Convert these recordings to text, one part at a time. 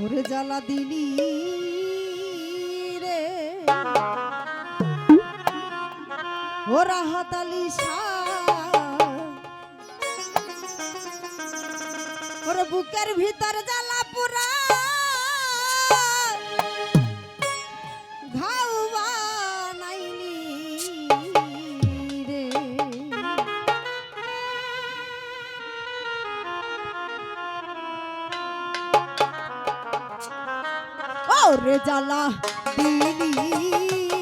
ওরে জ্বালা দিলি রে। ওরা হাতালি ওর বুকের ভিতর জ্বালা ওরে জ্বালা দিলি।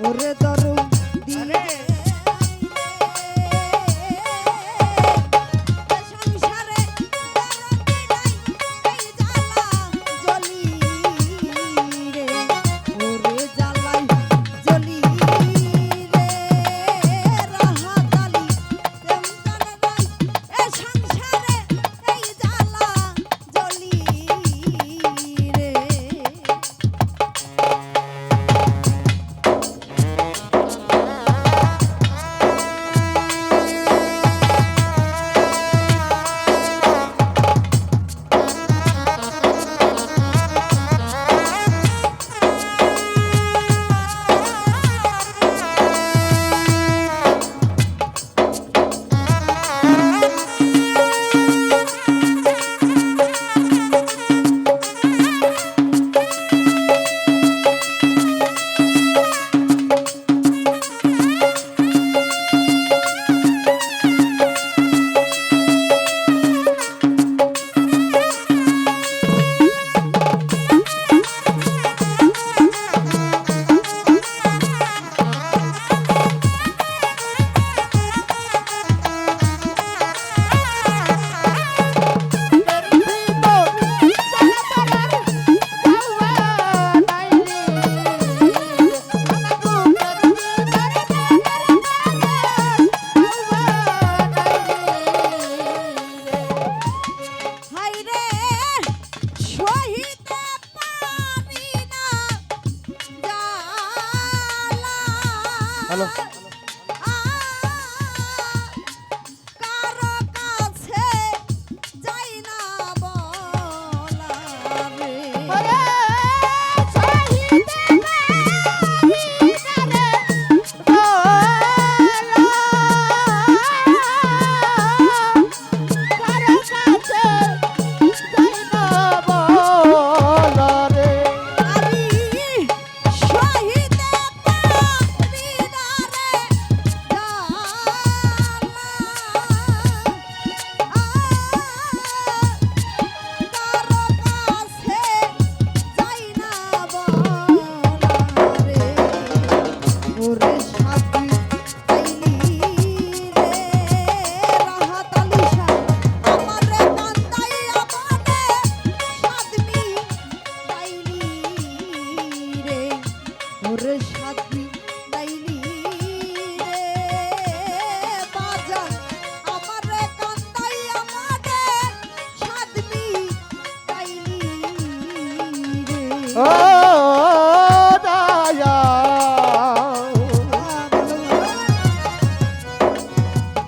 ওরে তোর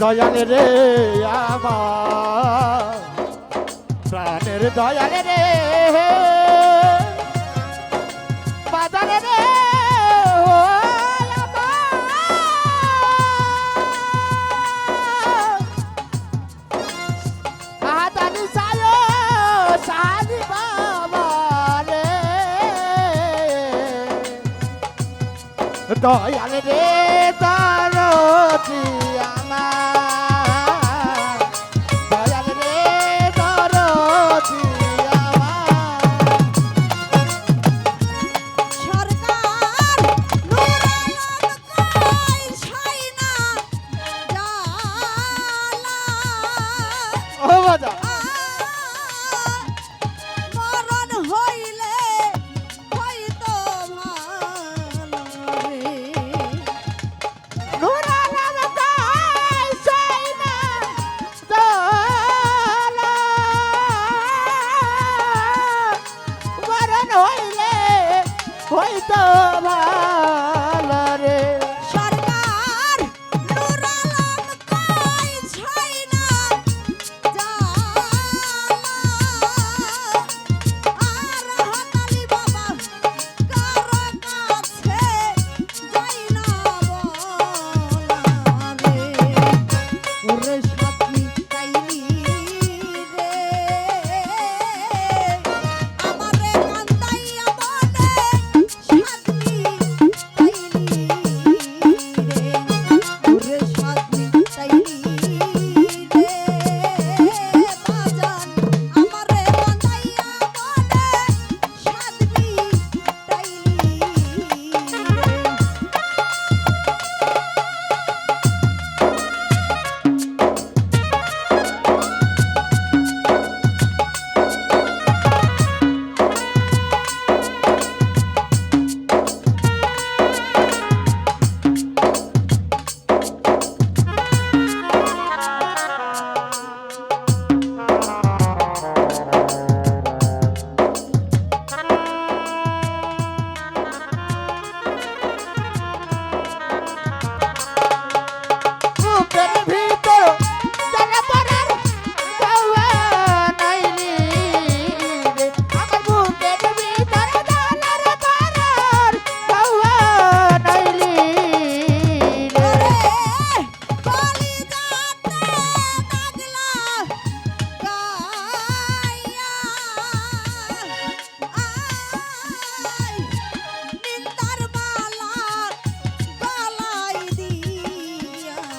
দয়াল রে আমার। প্রাণের দয়াল রে বাজারে রে দয়াল রে তারতি তোমার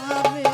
love it.